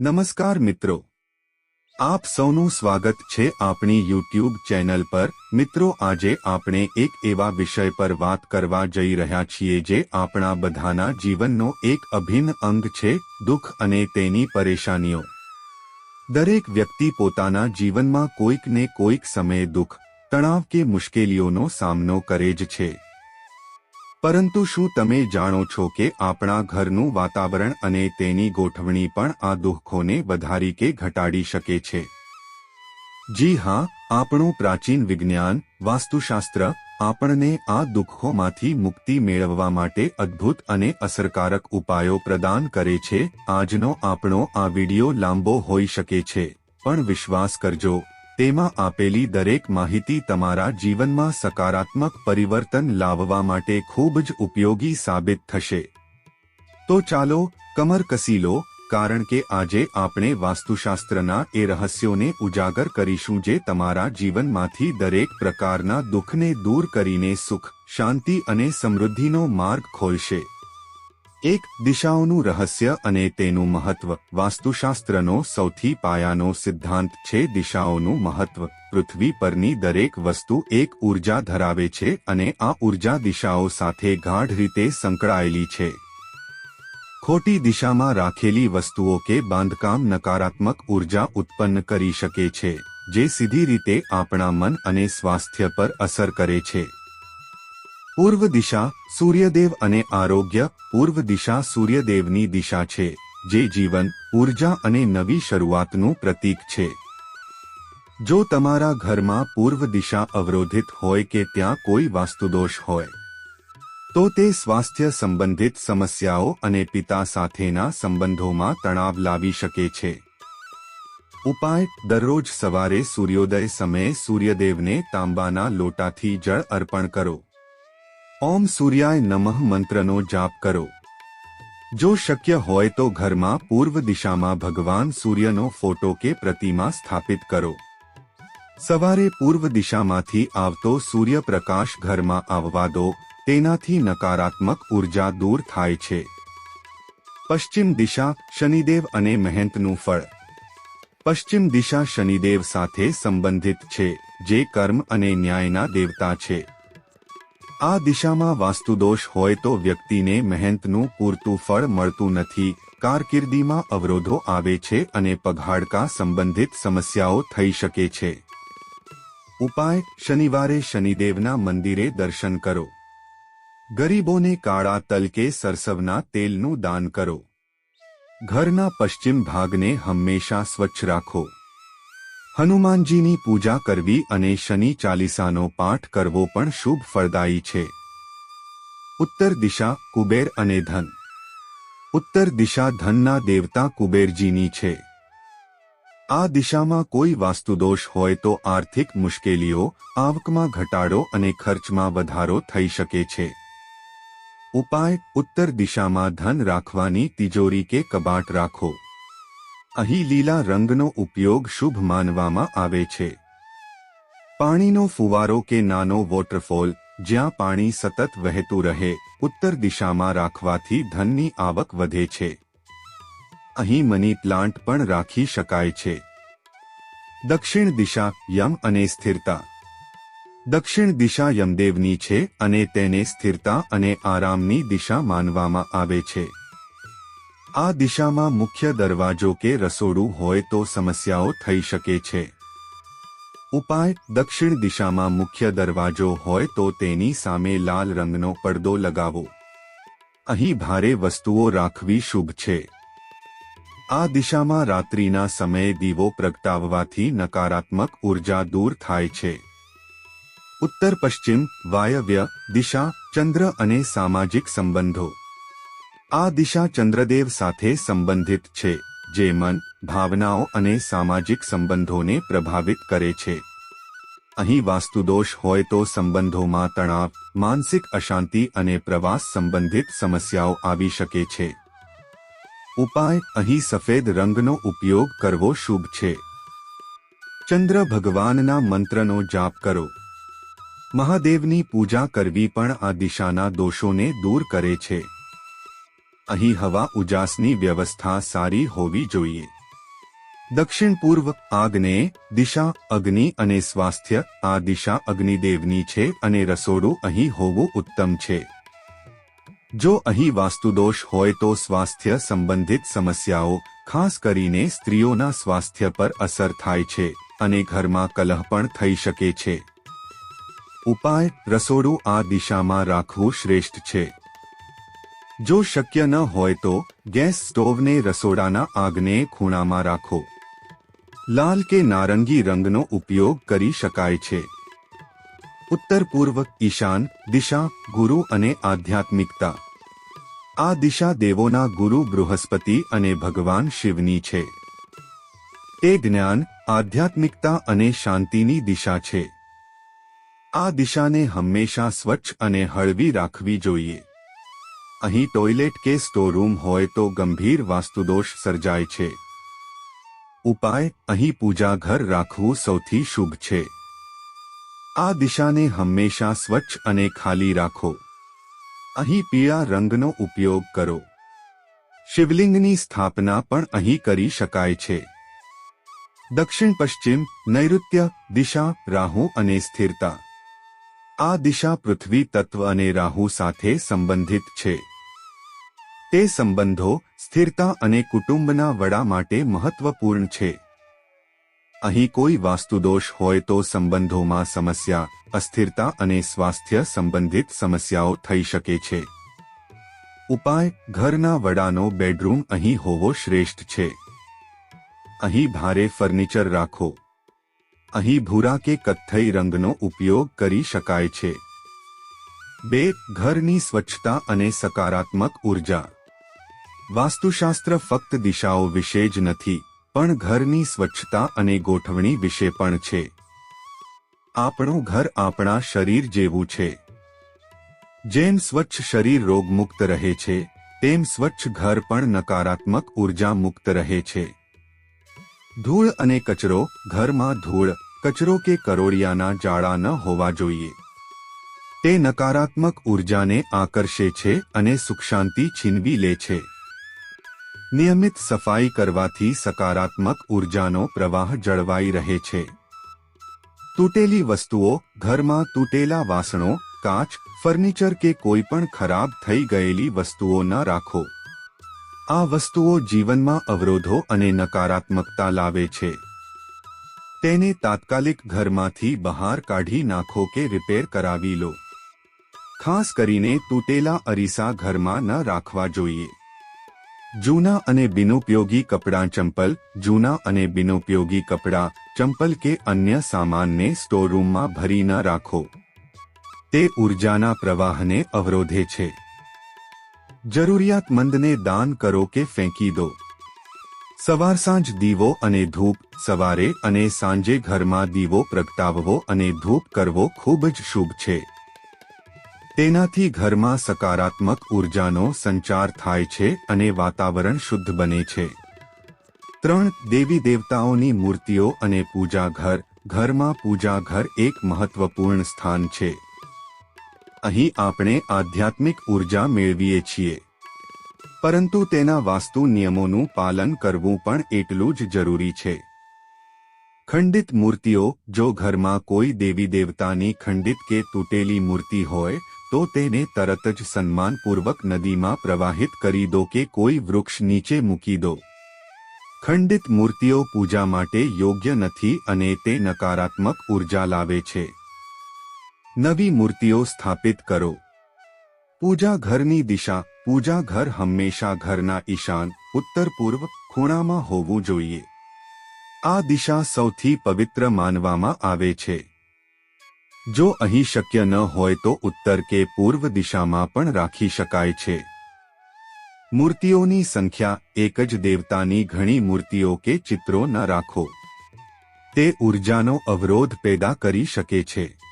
નમસ્કાર મિત્રો. આપ સૌનું સ્વાગત છે આપણી યુટ્યુબ ચેનલ પર. મિત્રો, આજે આપણે એક એવા વિષય પર વાત કરવા જઈ રહ્યા છીએ જે આપણા બધાના જીવનનો એક અભિન્ન અંગ છે, દુઃખ અને તેની પરેશાનીઓ. દરેક વ્યક્તિ પોતાના જીવનમાં કોઈક ને કોઈક સમયે દુઃખ, તણાવ કે મુશ્કેલીઓનો સામનો કરે જ છે. પરંતુ શું તમે જાણો છો કે આપણા ઘરનું વાતાવરણ અને તેની ગોઠવણી પણ આ દુઃખોને વધારી કે ઘટાડી શકે છે? જી હા, આપણું પ્રાચીન વિજ્ઞાન, વાસ્તુશાસ્ત્ર, આપણને આ દુઃખોમાંથી મુક્તિ મેળવવા માટે અદ્ભુત અને અસરકારક ઉપાયો પ્રદાન કરે છે. આજનો આપણો આ વિડિયો લાંબો હોઈ શકે છે, પણ વિશ્વાસ કરજો. તેમાં આપેલી દરેક માહિતી તમારા જીવનમાં સકારાત્મક પરિવર્તન લાવવા માટે ખૂબ જ ઉપયોગી સાબિત થશે. તો ચાલો, કમર કસી લો, કારણ કે આજે આપણે વાસ્તુશાસ્ત્રના એ રહસ્યોને ઉજાગર કરીશું જે તમારા જીવનમાંથી દરેક પ્રકારના દુઃખને દૂર કરીને સુખ, શાંતિ અને સમૃદ્ધિનો માર્ગ ખોલશે. એક દિશાઓનું રહસ્ય અને તેનું મહત્વ. વાસ્તુશાસ્ત્રનો સૌથી પાયાનો સિદ્ધાંત છે દિશાઓનું મહત્વ. પૃથ્વી પરની દરેક વસ્તુ એક ઊર્જા ધરાવે છે અને આ ઊર્જા દિશાઓ સાથે ગાઢ રીતે સંકળાયેલી છે. ખોટી દિશામાં રાખેલી વસ્તુઓ કે બાંધકામ નકારાત્મક ઊર્જા ઉત્પન્ન કરી શકે છે, જે સીધી રીતે આપણા મન અને સ્વાસ્થ્ય પર અસર કરે છે. પૂર્વ દિશા સૂર્યદેવ અને આરોગ્ય, પૂર્વ દિશા સૂર્યદેવની દિશા છે, જે જીવન, ઊર્જા અને નવી શરૂઆતનું પ્રતીક છે. જો તમારા ઘરમાં પૂર્વ દિશા અવરોધિત હોય કે ત્યાં કોઈ વાસ્તુદોષ હોય, તો તે સ્વાસ્થ્ય સંબંધિત સમસ્યાઓ અને પિતા સાથેના સંબંધોમાં તણાવ લાવી શકે છે. ઉપાય, દરરોજ સવારે સૂર્યોદય સમયે સૂર્યદેવને તાંબાના લોટાથી જળ અર્પણ કરો. ઓમ સૂર્યાય નમઃ મંત્રનો જાપ કરો. જો શક્ય હોય તો ઘરમાં પૂર્વ દિશામાં ભગવાન સૂર્યનો ફોટો કે પ્રતિમા સ્થાપિત કરો. સવારે પૂર્વ દિશામાંથી આવતો સૂર્યપ્રકાશ ઘરમાં આવવા દો, તેનાથી નકારાત્મક ઊર્જા દૂર થાય છે. પશ્ચિમ દિશા શનિદેવ અને મહેંતનું ફળ. પશ્ચિમ દિશા શનિદેવ સાથે સંબંધિત છે, જે કર્મ અને ન્યાયના દેવતા છે. આ દિશામાં વાસ્તુદોષ હોય તો વ્યક્તિને મહેનતનું પૂરતું ફળ મળતું નથી, કારકિર્દીમાં અવરોધો આવે છે અને પઘાડકા સંબંધિત સમસ્યાઓ થઈ શકે છે. ઉપાય, શનિવારે શનિદેવના મંદિરે દર્શન કરો. ગરીબોને કાળા તલ કે સરસવના તેલનું દાન કરો. ઘરના પશ્ચિમ ભાગને હંમેશા સ્વચ્છ રાખો. હનુમાનજીની પૂજા કરવી અને શનિ ચાલીસાનો પાઠ કરવો પણ શુભ ફળદાયી છે. ઉત્તર દિશા, કુબેર અને ધન. ઉત્તર દિશા ધનના દેવતા કુબેરજીની છે. આ દિશામાં કોઈ વાસ્તુદોષ હોય તો આર્થિક મુશ્કેલીઓ, આવકમાં ઘટાડો અને ખર્ચમાં વધારો થઈ શકે છે. ઉપાય, ઉત્તર દિશામાં ધન રાખવાની તિજોરી કે કબાટ રાખો. અહીં લીલા રંગનો ઉપયોગ શુભ માનવામાં આવે છે. પાણીનો ફુવારો કે નાનો વોટરફોલ, જ્યાં પાણી સતત વહેતું રહે, ઉત્તર દિશામાં રાખવાથી ધનની આવક વધે છે. અહીં મની પ્લાન્ટ પણ રાખી શકાય છે. દક્ષિણ દિશા યમ અને સ્થિરતા. દક્ષિણ દિશા યમદેવની છે અને તેને સ્થિરતા અને આરામની દિશા માનવામાં આવે છે. આ દિશામાં મુખ્ય દરવાજો કે રસોડું હોય તો સમસ્યાઓ થઈ શકે છે. ઉપાય, દક્ષિણ દિશામાં મુખ્ય દરવાજો હોય તો તેની સામે લાલ રંગનો પડદો લગાવો. અહીં ભારે વસ્તુઓ રાખવી શુભ છે. આ દિશામાં રાત્રિના સમયે દીવો પ્રગટાવવાથી નકારાત્મક ઊર્જા દૂર થાય છે. ઉત્તર પશ્ચિમ વાયવ્ય દિશા, ચંદ્ર અને સામાજિક સંબંધો. આ દિશા ચંદ્રદેવ સાથે સંબંધિત છે, જે મન, ભાવનાઓ અને સામાજિક સંબંધોને પ્રભાવિત કરે છે. અહીં વાસ્તુદોષ હોય તો સંબંધોમાં તણાવ, માનસિક અશાંતિ અને પ્રવાસ સંબંધિત સમસ્યાઓ આવી શકે છે. ઉપાય, અહીં સફેદ રંગનો ઉપયોગ કરવો શુભ છે. ચંદ્ર ભગવાનના મંત્રનો જાપ કરો. મહાદેવની પૂજા કરવી પણ આ દિશાના દોષોને દૂર કરે છે. અહીં હવા ઉજાસની વ્યવસ્થા સારી હોવી જોઈએ. દક્ષિણ પૂર્વ આગ્નેય દિશા અગ્નિ અને સ્વાસ્થ્ય, આ દિશા અગ્નિદેવની છે અને રસોડું અહીં હોવું ઉત્તમ છે. જો અહીં વાસ્તુદોષ હોય તો સ્વાસ્થ્ય સંબંધિત સમસ્યાઓ, ખાસ કરીને સ્ત્રીઓના સ્વાસ્થ્ય પર અસર થાય છે અને ઘરમાં કલહ પણ થઈ શકે છે. ઉપાય, રસોડું આ દિશામાં રાખવું શ્રેષ્ઠ છે. જો શક્ય ન હોય તો ગેસ સ્ટોવને રસોડાના આગને ખૂણામાં રાખો. લાલ કે નારંગી રંગનો ઉપયોગ કરી શકાય છે. ઉત્તર પૂર્વ ઈશાન દિશા, ગુરુ અને આધ્યાત્મિકતા. આ દિશા દેવોના ગુરુ, બૃહસ્પતિ અને ભગવાન શિવની છે. તે જ્ઞાન આધ્યાત્મિકતા અને શાંતિની દિશા છે. આ દિશાને હંમેશા સ્વચ્છ અને હળવી રાખવી જોઈએ. અહીં ટોયલેટ કે સ્ટોરૂમ હોય તો ગંભીર વાસ્તુદોષ સર્જાય છે. ઉપાય, અહીં પૂજા ઘર રાખવું સૌથી શુભ છે. આ દિશાને હંમેશા સ્વચ્છ અને ખાલી રાખો. અહીં પીળા રંગનો ઉપયોગ કરો. શિવલિંગની સ્થાપના પણ અહીં કરી શકાય છે. દક્ષિણ પશ્ચિમ નૈઋત્ય, દિશા, રાહુ અને સ્થિરતા. આ દિશા પૃથ્વી તત્વ અને રાહુ સાથે સંબંધિત છે. તે સંબંધો સ્થિરતા અને કુટુંબના વડા માટે મહત્વપૂર્ણ છે. અહીં કોઈ વાસ્તુદોષ હોય તો સંબંધોમાં સમસ્યા, અસ્થિરતા અને સ્વાસ્થ્ય સંબંધિત સમસ્યાઓ થઈ શકે છે. ઉપાય, ઘરના વડાનો બેડરૂમ અહીં હોવો શ્રેષ્ઠ છે. અહીં ભારે ફર્નિચર રાખો. અહીં ભૂરા કે કથ્થઈ રંગનો ઉપયોગ કરી શકાય છે. બે, ઘરની સ્વચ્છતા અને સકારાત્મક ઊર્જા. વાસ્તુશાસ્ત્ર ફક્ત દિશાઓ વિશે જ નથી, પણ ઘરની સ્વચ્છતા અને ગોઠવણી વિશે પણ છે. આપણું ઘર આપણા શરીર જેવું છે. જેમ સ્વચ્છ શરીર રોગમુક્ત રહે છે, તેમ સ્વચ્છ ઘર પણ નકારાત્મક ઊર્જા મુક્ત રહે છે. ધૂળ અને કચરો ઘરમાં ધૂળ, કચરો કે કરોડિયાના જાળા ન હોવા જોઈએ. તે નકારાત્મક ઉર્જાને આકર્ષે છે અને સુખ શાંતિ છીનવી લે છે. નિયમિત સફાઈ કરવાથી સકારાત્મક ઉર્જાનો પ્રવાહ જળવાઈ રહે છે. તૂટેલી વસ્તુઓ, ઘરમાં તૂટેલા વાસણો, કાચ, ફર્નિચર કે કોઈ પણ ખરાબ થઈ ગયેલી વસ્તુઓ ન રાખો. આ વસ્તુઓ જીવનમાં અવરોધો અને નકારાત્મકતા લાવે છે. તેને તાત્કાલિક ઘરમાંથી બહાર કાઢી નાખો કે રિપેર કરાવી લો. ખાસ કરીને તૂટેલા અરીસા ઘરમાં ન રાખવા જોઈએ. જૂના અને બિનોપયોગી કપડાં ચંપલ, જૂના અને બિનોપયોગી કપડાં, ચંપલ કે અન્ય સામાનને સ્ટોરરૂમમાં ભરી ન રાખો. તે ઉર્જાના પ્રવાહને અવરોધે છે. જરૂરિયાતમંદને દાન કરો કે ફેંકી દો. સવાર સાંજ દીવો અને ધૂપ, સવારે અને સાંજે ઘરમાં દીવો પ્રગટાવવો અને ધૂપ કરવો ખૂબ જ શુભ છે. તેનાથી ઘરમાં સકારાત્મક ઉર્જાનો સંચાર થાય છે અને વાતાવરણ શુદ્ધ બને છે. ત્રણ, દેવી દેવતાઓની મૂર્તિઓ અને પૂજા ઘર ઘરમાં પૂજા ઘર એક મહત્વપૂર્ણ સ્થાન છે. અહીં આપણે આધ્યાત્મિક ઊર્જા મેળવીએ છીએ. પરંતુ તેના વાસ્તુ નિયમોનું પાલન કરવું પણ એટલું જ જરૂરી છે. ખંડિત મૂર્તિઓ, જો ઘરમાં કોઈ દેવી દેવતાની ખંડિત કે તૂટેલી મૂર્તિ હોય, તો તેને તરત જ સન્માનપૂર્વક નદીમાં પ્રવાહિત કરી દો કે કોઈ વૃક્ષ નીચે મૂકી દો. ખંડિત મૂર્તિઓ પૂજા માટે યોગ્ય નથી અને તે નકારાત્મક ઊર્જા લાવે છે. નવી મૂર્તિઓ સ્થાપિત કરો. પૂજા ઘરની દિશા, પૂજા ઘર હંમેશા ઘરના ઈશાન, ઉત્તર પૂર્વ ખૂણામાં હોવું જોઈએ. આ દિશા સૌથી પવિત્ર માનવામાં આવે છે. જો અહીં શક્ય ન હોય તો ઉત્તર કે પૂર્વ દિશામાં પણ રાખી શકાય છે. મૂર્તિઓની સંખ્યા એક જ દેવતાની ઘણી મૂર્તિઓ કે ચિત્રો ન રાખો. તે ઉર્જાનો અવરોધ પેદા કરી શકે છે.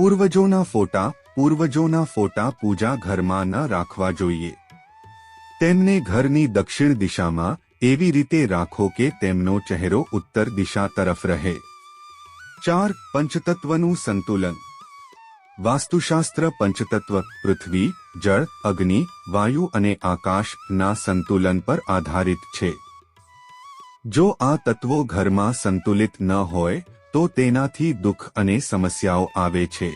પૂર્વજોના ફોટા પૂર્વજોના ફોટા પૂજા ઘરમાં ન રાખવા જોઈએ. તેમને ઘરની દક્ષિણ દિશામાં એવી રીતે રાખો કે તેમનો ચહેરો ઉત્તર દિશા તરફ રહે. ચાર, પંચતત્વનું સંતુલન. વાસ્તુશાસ્ત્ર, પંચતત્વ, પૃથ્વી, જળ, અગ્નિ, વાયુ અને આકાશના સંતુલન પર આધારિત છે. જો આ તત્વો ઘરમાં સંતુલિત ન હોય તો તેનાથી દુઃખ અને સમસ્યાઓ આવે છે.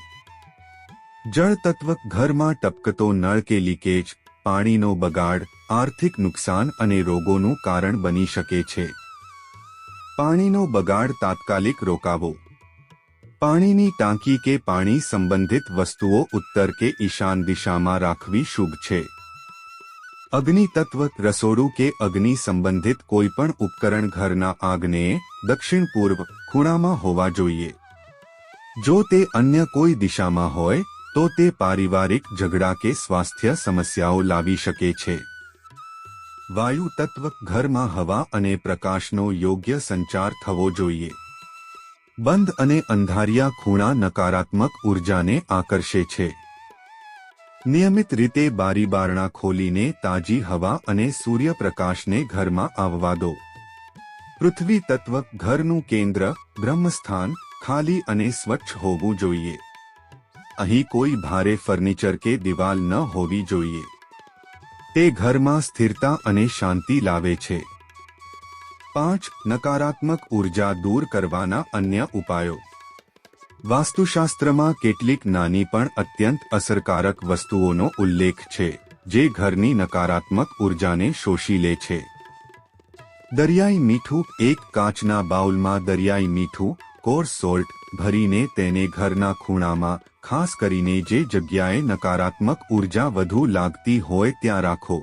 જળ તત્વ ઘરમાં ટપકતો નળ કે લીકેજ, પાણીનો બગાડ, આર્થિક નુકસાન અને રોગોનું કારણ બની શકે છે. પાણીનો બગાડ તાત્કાલિક રોકાવો. પાણીની ટાંકી કે પાણી સંબંધિત વસ્તુઓ ઉત્તર કે ઈશાન દિશામાં રાખવી શુભ છે. અગ્નિ તત્વ રસોડું કે અગ્નિ સંબંધિત કોઈપણ ઉપકરણ ઘરના આગ્નેય દક્ષિણ પૂર્વ ખૂણામાં હોવા જોઈએ. જો તે અન્ય કોઈ દિશામાં હોય, તો તે પારિવારિક ઝઘડા કે સ્વાસ્થ્ય સમસ્યાઓ લાવી શકે છે. વાયુ તત્વ ઘરમાં હવા અને પ્રકાશનો યોગ્ય સંચાર થવો જોઈએ. બંધ અને અંધારિયા ખૂણા નકારાત્મક ઉર્જાને આકર્ષે છે. નિયમિત રીતે બારી બારણા ખોલીને તાજી હવા અને સૂર્યપ્રકાશને ઘરમાં આવવા દો. પૃથ્વી તત્વ ઘરનું કેન્દ્ર, બ્રહ્મસ્થાન, ખાલી અને સ્વચ્છ હોવું જોઈએ. અહીં કોઈ ભારે ફર્નિચર કે દિવાલ ન હોવી જોઈએ. તે ઘરમાં સ્થિરતા અને શાંતિ લાવે છે. પાંચ, નકારાત્મક ઊર્જા દૂર કરવાના અન્ય ઉપાયો. વાસ્તુશાસ્ત્રમાં કેટલીક નાની પણ અત્યંત અસરકારક વસ્તુઓનો ઉલ્લેખ છે, જે ઘરની નકારાત્મક ઉર્જાને શોષી લે છે. દરિયાઈ મીઠું, એક કાચના બાઉલમાં દરિયાઈ મીઠું કોર્સ સોલ્ટ, ભરીને તેને ઘરના ખૂણામાં, ખાસ કરીને જે જગ્યાએ નકારાત્મક ઊર્જા વધુ લાગતી હોય ત્યાં રાખો.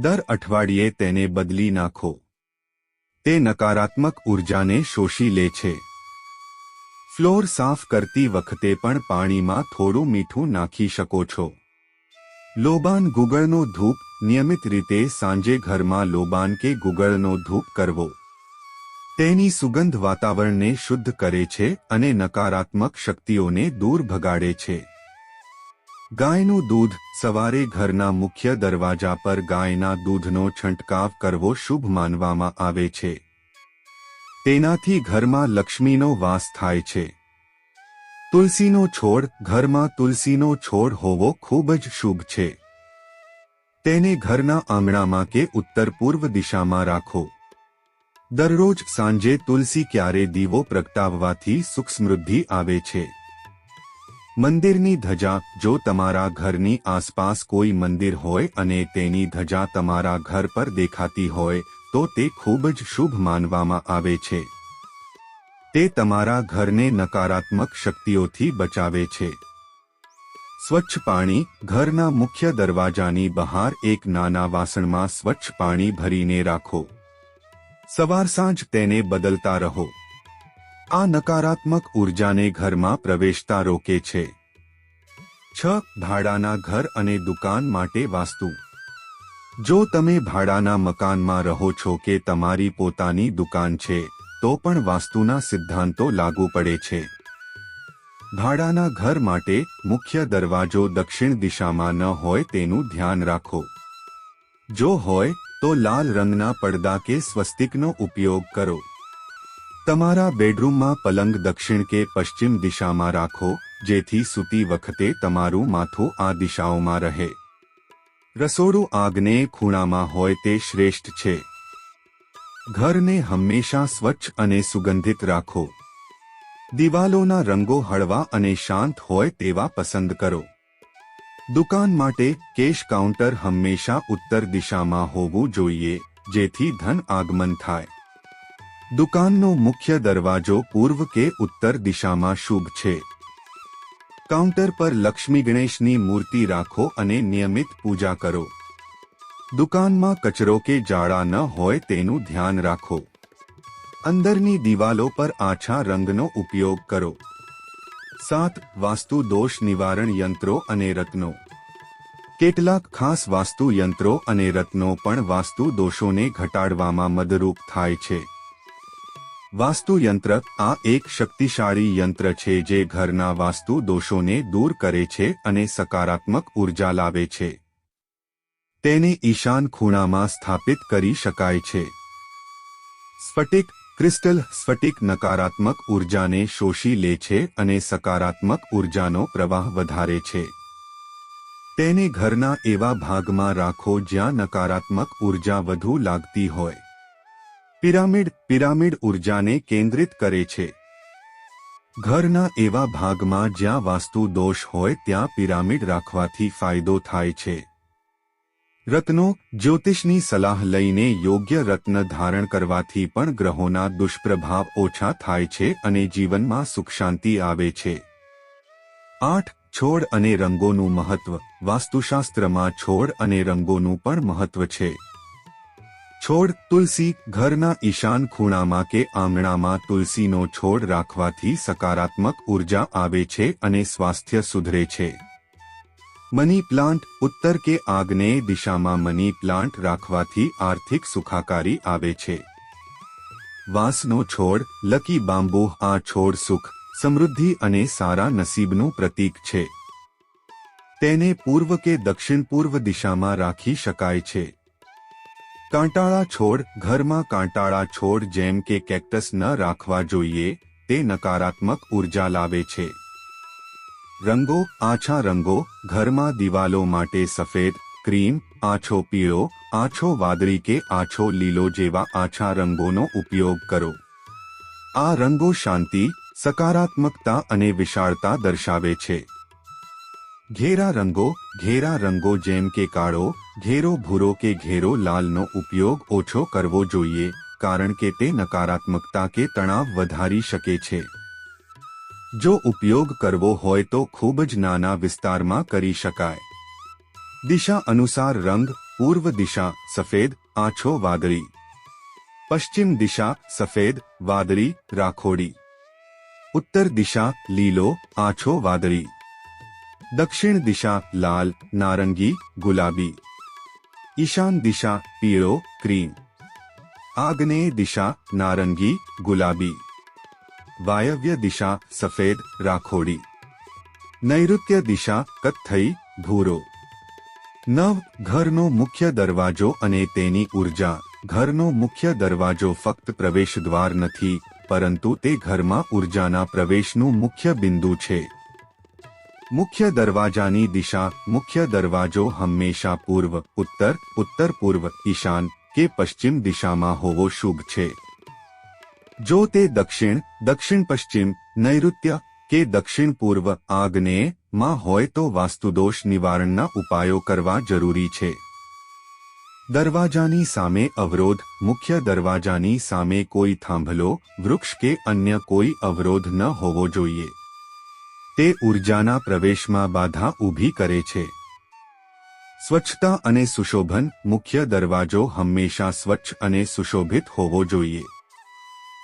દર અઠવાડિયે તેને બદલી નાખો. તે નકારાત્મક ઉર્જાને શોષી લે છે. ફ્લોર સાફ કરતી વખતે પણ પાણીમાં થોડું મીઠું નાખી શકો છો. લોબાન ગુગળનો ધૂપ નિયમિત રીતે સાંજે ઘરમાં લોબાન કે ગુગળનો ધૂપ કરવો. તેની સુગંધ વાતાવરણને શુદ્ધ કરે છે અને નકારાત્મક શક્તિઓને દૂર ભગાડે છે. ગાયનું દૂધ સવારે ઘરના મુખ્ય દરવાજા પર ગાયના દૂધનો છંટકાવ કરવો શુભ માનવામાં આવે છે. તેનાથી ઘરમાં લક્ષ્મીનો વાસ થાય છે. તુલસીનો છોડ ઘરમાં તુલસીનો છોડ હોવો ખૂબ જ શુભ છે. તેને ઘરના આંગણામાં કે ઉત્તર પૂર્વ દિશામાં રાખો. દરરોજ સાંજે તુલસી ક્યારે દીવો પ્રગટાવવાથી સુખ સમૃદ્ધિ આવે છે. મંદિરની ધજા, જો તમારા ઘરની આસપાસ કોઈ મંદિર હોય અને તેની ધજા તમારા ઘર પર દેખાતી હોય, તો તે ખૂબ જ શુભ માનવામાં આવે છે. તે તમારા ઘરને નકારાત્મક શક્તિઓથી બચાવે છે. સ્વચ્છ પાણી, ઘરના મુખ્ય દરવાજાની બહાર એક નાના વાસણમાં સ્વચ્છ પાણી ભરીને રાખો. સવાર સાંજ તેને બદલતા રહો. આ નકારાત્મક ઉર્જાને ઘરમાં પ્રવેશતા રોકે છે. છ, ભાડાના ઘર અને દુકાન માટે વાસ્તુ. જો તમે ભાડાના મકાનમાં રહો છો કે તમારી પોતાની દુકાન છે, તો પણ વાસ્તુના સિદ્ધાંતો લાગુ પડે છે. ભાડાના ઘર માટે મુખ્ય દરવાજો દક્ષિણ દિશામાં ન હોય તેનું ધ્યાન રાખો. જો હોય, તો લાલ રંગના પડદા કે સ્વસ્તિકનો ઉપયોગ કરો. તમારા બેડરૂમમાં પલંગ દક્ષિણ કે પશ્ચિમ દિશામાં રાખો, જેથી સૂતી વખતે તમારું માથું આ દિશાઓમાં રહે. રસોડું આગને ખૂણામાં હોય તે શ્રેષ્ઠ છે. ઘરને હંમેશા સ્વચ્છ અને સુગંધિત રાખો. દિવાલોના રંગો હળવા અને શાંત હોય તેવા પસંદ કરો. દુકાન માટે કેશ કાઉન્ટર હંમેશા ઉત્તર દિશામાં હોવું જોઈએ, જેથી ધન આગમન થાય. દુકાનનો મુખ્ય દરવાજો પૂર્વ કે ઉત્તર દિશામાં શુભ છે. કાઉન્ટર પર લક્ષ્મી ગણેશની મૂર્તિ રાખો અને નિયમિત પૂજા કરો. દુકાનમાં કચરો કે જાળા ન હોય તેનું ધ્યાન રાખો. અંદરની દિવાલો પર આછા રંગનો ઉપયોગ કરો. સાત વાસ્તુ દોષ નિવારણ યંત્રો અને રત્નો. કેટલાક ખાસ વાસ્તુ યંત્રો અને રત્નો પણ વાસ્તુ દોષોને ઘટાડવામાં મદરૂપ થાય છે. વાસ્તુ યંત્ર આ એક શક્તિશાળી યંત્ર છે જે ઘરના વાસ્તુ દોષોને દૂર કરે છે અને સકારાત્મક ઊર્જા લાવે છે. તેને ઈશાન ખૂણામાં સ્થાપિત કરી શકાય છે. સ્ફટિક ક્રિસ્ટલ સ્ફટિક નકારાત્મક ઉર્જાને શોષી લે છે અને સકારાત્મક ઉર્જાનો પ્રવાહ વધારે છે. તેને ઘરના એવા ભાગમાં રાખો જ્યાં નકારાત્મક ઊર્જા વધુ લાગતી હોય. પિરામિડ પિરામિડ ઉર્જાને કેન્દ્રિત કરે છે. ઘરના એવા ભાગમાં જ્યાં વાસ્તુ દોષ હોય ત્યાં પિરામિડ રાખવાથી ફાયદો થાય છે. રત્નો જ્યોતિષની સલાહ લઈને યોગ્ય રત્ન ધારણ કરવાથી પણ ગ્રહોના દુષ્પ્રભાવ ઓછા થાય છે અને જીવનમાં સુખ શાંતિ આવે છે. આઠ, છોડ અને રંગોનું મહત્વ. વાસ્તુશાસ્ત્રમાં છોડ અને રંગોનું પણ મહત્વ છે. છોડ તુલસી ઘરના ઈશાન ખૂણામાં કે આંગણામાં તુલસીનો છોડ રાખવાથી સકારાત્મક ઊર્જા આવે છે અને સ્વાસ્થ્ય સુધરે છે. મની પ્લાન્ટ ઉત્તર કે આગ્નેય દિશામાં મની પ્લાન્ટ રાખવાથી આર્થિક સુખાકારી આવે છે. વાંસનો છોડ, લકી બાંબુ, આ છોડ સુખ, સમૃદ્ધિ અને સારા નસીબનું પ્રતીક છે. તેને પૂર્વ કે દક્ષિણ પૂર્વ દિશામાં રાખી શકાય છે. કાંટાળા છોડ, ઘરમાં કાંટાળા છોડ જેમ કે કેક્ટસ ન રાખવા જોઈએ, તે નકારાત્મક ઊર્જા લાવે છે. રંગો, આછા રંગો, ઘરમાં દિવાલો માટે સફેદ, ક્રીમ, આછો પીળો, આછો વાદળી કે આછો લીલો જેવા આછા રંગોનો ઉપયોગ કરો. આ રંગો શાંતિ, સકારાત્મકતા અને વિશાળતા દર્શાવે છે. ઘેરા રંગો ઘેરા રંગો જેમ કે કાળો, ઘેરો ભૂરો કે ઘેરો લાલનો ઉપયોગ ઓછો કરવો જોઈએ, કારણ કે તે નકારાત્મકતા કે તણાવ વધારી શકે છે. જો ઉપયોગ કરવો હોય તો ખૂબ જ નાના વિસ્તારમાં કરી શકાય. દિશા અનુસાર રંગ, પૂર્વ દિશા, સફેદ, આછો વાદળી. પશ્ચિમ દિશા, સફેદ, વાદળી, રાખોડી. ઉત્તર દિશા, લીલો, આછો વાદળી. દક્ષિણ દિશા, લાલ, નારંગી, ગુલાબી. ઈશાન દિશા, પીળો, ક્રીમ. આગ્નેય દિશા, નારંગી, ગુલાબી. વાયવ્ય દિશા સફેદ રાખોડી. નૈઋત્ય દિશા કથ્થઈ ભૂરો. નવ ઘરનો મુખ્ય દરવાજો અને તેની ઊર્જા. ઘરનો મુખ્ય દરવાજો ફક્ત પ્રવેશ દ્વાર નથી, પરંતુ તે ઘરમાં ઉર્જાના પ્રવેશનું મુખ્ય બિંદુ છે. મુખ્ય દરવાજાની દિશા, મુખ્ય દરવાજો હંમેશા પૂર્વ, ઉત્તર ઉત્તર પૂર્વ ઈશાન કે પશ્ચિમ દિશામાં હોવો શુભ છે. જો તે દક્ષિણ દક્ષિણ પશ્ચિમ, નૈઋત્ય કે દક્ષિણ પૂર્વ આગ્નેય હોય તો વાસ્તુદોષ નિવારણના ઉપાયો કરવા જરૂરી છે. દરવાજાની સામે અવરોધ, મુખ્ય દરવાજાની સામે કોઈ થાંભલો, વૃક્ષ કે અન્ય કોઈ અવરોધ ન હોવો જોઈએ. તે ઉર્જાના પ્રવેશમાં બાધા ઊભી કરે છે. સ્વચ્છતા અને સુશોભન મુખ્ય દરવાજો હંમેશા સ્વચ્છ અને સુશોભિત હોવો જોઈએ.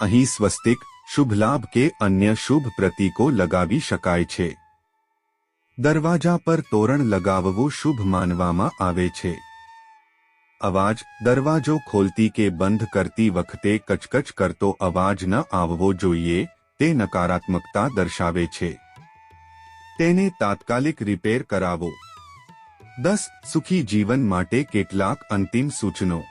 અહીં સ્વસ્તિક, શુભ લાભ કે અન્ય શુભ પ્રતીકો લગાવી શકાય છે. દરવાજા પર તોરણ લગાવવું શુભ માનવામાં આવે છે. અવાજ, દરવાજો ખોલતી કે બંધ કરતી વખતે કચકચ કરતો અવાજ ન આવવો જોઈએ, તે નકારાત્મકતા દર્શાવે છે. તેને તાત્કાલિક રિપેર કરાવો. દસ, સુખી જીવન માટે કેટલાક અંતિમ સૂચનો.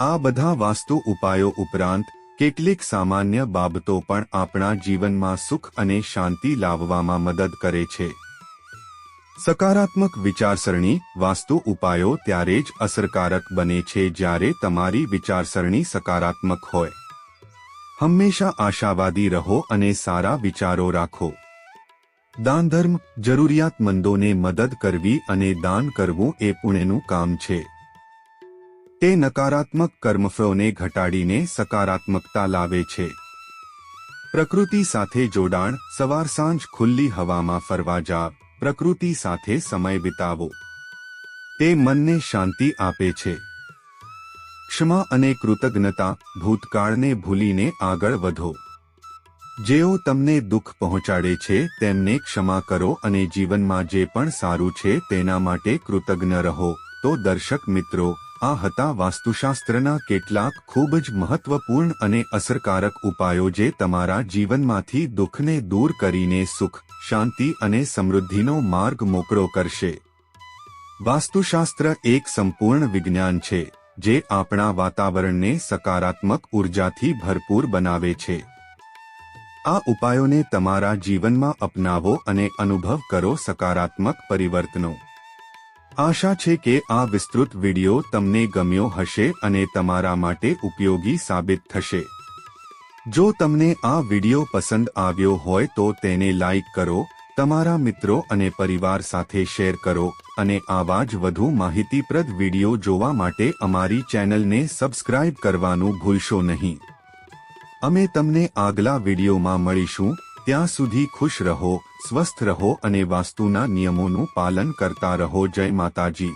આ બધા વાસ્તુ ઉપાયો ઉપરાંત કેટલીક સામાન્ય બાબતો પણ આપણા જીવનમાં સુખ અને શાંતિ લાવવામાં મદદ કરે છે. સકારાત્મક વિચારસરણી વાસ્તુ ઉપાયો ત્યારે જ અસરકારક બને છે જ્યારે તમારી વિચારસરણી સકારાત્મક હોય. હંમેશા આશાવાદી રહો અને સારા વિચારો રાખો. દાન ધર્મ જરૂરિયાતમંદોને મદદ કરવી અને દાન કરવું એ પુણ્યનું કામ છે. તે નકારાત્મક કર્મફળોને ઘટાડીને સકારાત્મકતા લાવે છે. પ્રકૃતિ સાથે જોડાણ, સવાર સાંજ ખુલ્લી હવામાં ફરવા જા પ્રકૃતિ સાથે સમય વિતાવો. તે મનને શાંતિ આપે છે. ક્ષમા અને કૃતજ્ઞતા ભૂતકાળને ભૂલીને આગળ વધો. જેઓ તમને દુઃખ પહોંચાડે છે, તેમને ક્ષમા કરો અને જીવનમાં જે પણ સારું છે, તેના માટે કૃતજ્ઞ રહો, તો દર્શક મિત્રો આ હતા વાસ્તુશાસ્ત્રના કેટલાક ખૂબ જ મહત્વપૂર્ણ અને અસરકારક ઉપાયો જે તમારા જીવનમાંથી દુઃખને દૂર કરીને સુખ, શાંતિ અને સમૃદ્ધિનો માર્ગ મોકળો કરશે. વાસ્તુશાસ્ત્ર એક સંપૂર્ણ વિજ્ઞાન છે, જે આપણા વાતાવરણને સકારાત્મક ઉર્જાથી ભરપૂર બનાવે છે. આ ઉપાયોને તમારા જીવનમાં અપનાવો અને અનુભવ કરો સકારાત્મક પરિવર્તનો. આશા છે કે આ વિસ્તૃત વિડિયો તમને ગમ્યો હશે અને તમારા માટે ઉપયોગી સાબિત થશે. જો તમને આ વિડિયો પસંદ આવ્યો હોય તો તેને લાઈક કરો, તમારા મિત્રો અને પરિવાર સાથે શેર કરો અને આવા જ વધુ માહિતીપ્રદ વિડિયો જોવા માટે અમારી ચેનલને સબસ્ક્રાઇબ કરવાનું ભૂલશો નહીં. અમે તમને આગલા વિડિયોમાં મળીશું. ત્યાં સુધી ખુશ રહો સ્વસ્થ રહો અને વાસ્તુના નિયમોનું પાલન કરતા રહો. જય માતાજી.